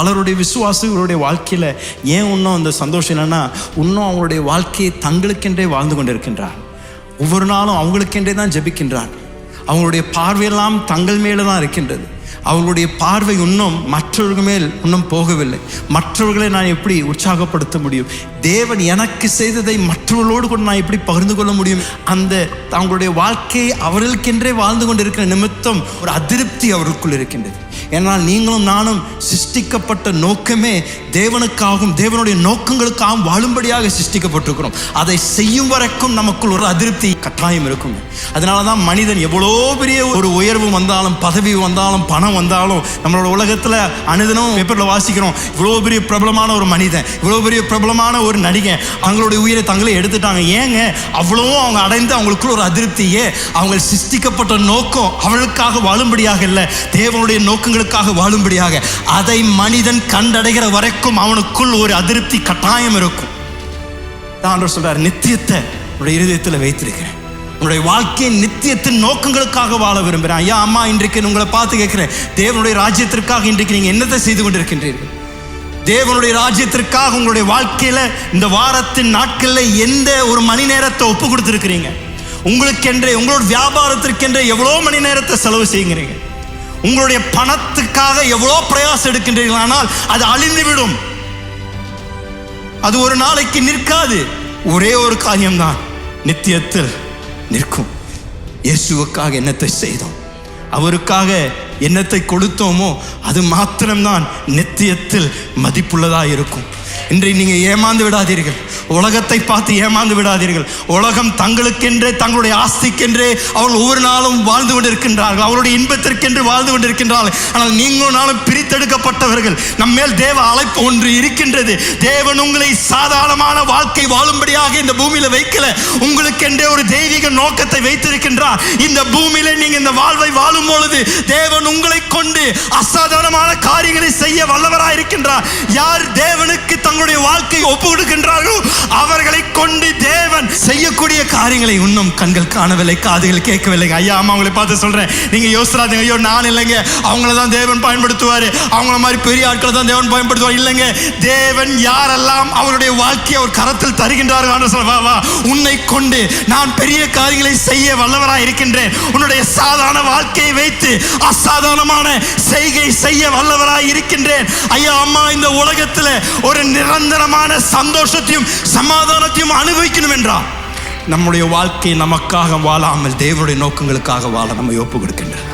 பலருடைய விசுவாசிகளுடைய வாழ்க்கையில் ஏன் இன்னும் அந்த சந்தோஷம் இல்லைன்னா இன்னும் அவங்களுடைய வாழ்க்கையை தங்களுக்கென்றே வாழ்ந்து கொண்டிருக்கின்றார். ஒவ்வொரு நாளும் அவங்களுக்கென்றே தான் ஜெபிக்கின்றார். அவங்களுடைய பார்வையெல்லாம் தங்கள் மேலே தான் இருக்கின்றது. அவர்களுடைய பார்வை இன்னும் மற்றவர்கள் மேல் இன்னும் போகவில்லை. மற்றவர்களை நான் எப்படி உற்சாகப்படுத்த முடியும்? தேவன் எனக்கு செய்ததை மற்றவர்களோடு கூட நான் எப்படி பகிர்ந்து கொள்ள முடியும்? அந்த அவங்களுடைய வாழ்க்கையை அவர்களுக்கென்றே வாழ்ந்து கொண்டிருக்கிற நிமித்தம் ஒரு அதிருப்தி அவருக்குள் இருக்கின்றது. ஏன்னால் நீங்களும் நானும் சிருஷ்டிக்கப்பட்ட நோக்கமே தேவனுக்காகவும் தேவனுடைய நோக்கங்களுக்காகவும் வாழும்படியாக சிருஷ்டிக்கப்பட்டிருக்கிறோம். அதை செய்யும் வரைக்கும் நமக்குள் ஒரு அதிருப்தி கட்டாயம் இருக்கும் அதனால தான் மனிதன் எவ்வளோ பெரிய ஒரு உயர்வு வந்தாலும் பதவி வந்தாலும் பணம் வந்தாலும் நம்மளோட உலகத்தில் அனுதினம் பேப்பரில் வாசிக்கிறோம் இவ்வளோ பெரிய பிரபலமான ஒரு மனிதன் இவ்வளோ பெரிய பிரபலமான ஒரு நடிகன் அவங்களுடைய உயிரை தங்களே எடுத்துட்டாங்க. ஏங்க? அவ்வளவும் அவங்க அடைந்து அவங்களுக்குள்ள ஒரு அதிருப்தியே அவங்க சிருஷ்டிக்கப்பட்ட நோக்கம் அவளுக்காக வாழும்படியாக இல்லை தேவனுடைய நோக்கங்களுக்காக வாழும்படியாக. அதை மனிதன் கண்டடைகிற வரைக்கும் அவனுக்குள் ஒரு அதிருப்தி கட்டாயம் இருக்கும். தான் சொல்றார் நித்தியத்தை உன்னுடைய இருதயத்தில் வைத்திருக்கிறேன். உன்னுடைய வாழ்க்கையின் நித்தியத்தின் நோக்கங்களுக்காக வாழ விரும்புகிறேன். ஐயா அம்மா இன்றைக்கு உங்களை பார்த்து கேட்குறேன். தேவனுடைய ராஜ்யத்திற்காக இன்றைக்கு நீங்கள் என்னத்தை செய்து கொண்டிருக்கின்றீர்கள்? தேவனுடைய ராஜ்யத்திற்காக உங்களுடைய வாழ்க்கையில இந்த வாரத்தின் நாட்களில் எந்த ஒரு மணி நேரத்தை ஒப்பு கொடுத்துருக்கிறீங்க? உங்களுக்கென்றே உங்களோட வியாபாரத்திற்கென்றே எவ்வளோ மணி நேரத்தை செலவு செய்கிறீங்க? உங்களுடைய பணத்துக்காக எவ்வளோ பிரயாசம் எடுக்கின்றீர்கள் ஆனால் அது அழிந்துவிடும். அது ஒரு நாளைக்கு நிற்காது. ஒரே ஒரு காரியம்தான். நித்தியத்தில் நிற்கும். இயேசுவுக்காக என்னத்தை செய்தோம்? அவருக்காக என்னத்தை கொடுத்தோமோ அது மாத்திரம்தான் நித்தியத்தில் மதிப்புள்ளதாக இருக்கும். இன்றை நீங்கள் ஏமாந்து விடாதீர்கள். உலகத்தை பார்த்து ஏமாந்து விடாதீர்கள். உலகம் தங்களுக்கென்றே தங்களுடைய ஆஸ்திக்கென்றே அவர்கள் ஒவ்வொரு நாளும் வாழ்ந்து கொண்டிருக்கின்றார்கள். அவருடைய இன்பத்திற்கென்று வாழ்ந்து கொண்டிருக்கின்றார்கள். ஆனால் நீங்களும் நாளும் பிரித்தெடுக்கப்பட்டவர்கள். நம்மேல் தேவ அழைப்பு ஒன்று இருக்கின்றது. தேவன் உங்களை சாதாரணமான வாழ்க்கை வாழும்படியாக இந்த பூமியில வைக்கல. உங்களுக்கென்றே ஒரு தெய்வீக நோக்கத்தை வைத்திருக்கின்றார். இந்த பூமியில நீங்க இந்த வாழ்வை வாழும் பொழுது தேவன் உங்களை கொண்டு அசாதாரணமான காரியங்களை செய்ய வல்லவராய் இருக்கின்றார் யார் தேவனுக்கு தங்களுடைய வாழ்க்கையை ஒப்பு கொடுக்கின்றார்கள் அவர்களை கொண்டு தேவன் செய்யக்கூடிய காரியங்களை இன்னும் கண்கள் காணவில்லை காதுகள் கேட்கவில்லைங்க ஐயா அம்மா அவங்களை பார்த்து சொல்றேன். நீங்க யோசிராதீங்க ஐயோ நான் இல்லைங்க. அவங்கள தான் தேவன் பயன்படுத்துவாரு. அவங்கள மாதிரி பெரிய ஆட்களை தான் தேவன் பயன்படுத்துவார். இல்லைங்க. தேவன் யாரெல்லாம் அவருடைய வாழ்க்கையை அவர் கரத்தில் தருகின்றார்கள் சொல்ல, வா வா உன்னை கொண்டு நான் பெரிய காரியங்களை செய்ய வல்லவராய் இருக்கின்றேன். உன்னுடைய சாதாரண வாழ்க்கையை வைத்து அசாதாரணமான செய்கை செய்ய வல்லவராய் இருக்கின்றேன். ஐயா அம்மா இந்த உலகத்தில் ஒரு நிரந்தரமான சந்தோஷத்தையும் சமாதானத்தையும் அனுபவிக்கணும் என்றார் நம்முடைய வாழ்க்கை நமக்காக வாழாமல் தேவனுடைய நோக்கங்களுக்காக வாழ நம்மை ஒப்பு கொடுக்கின்றார்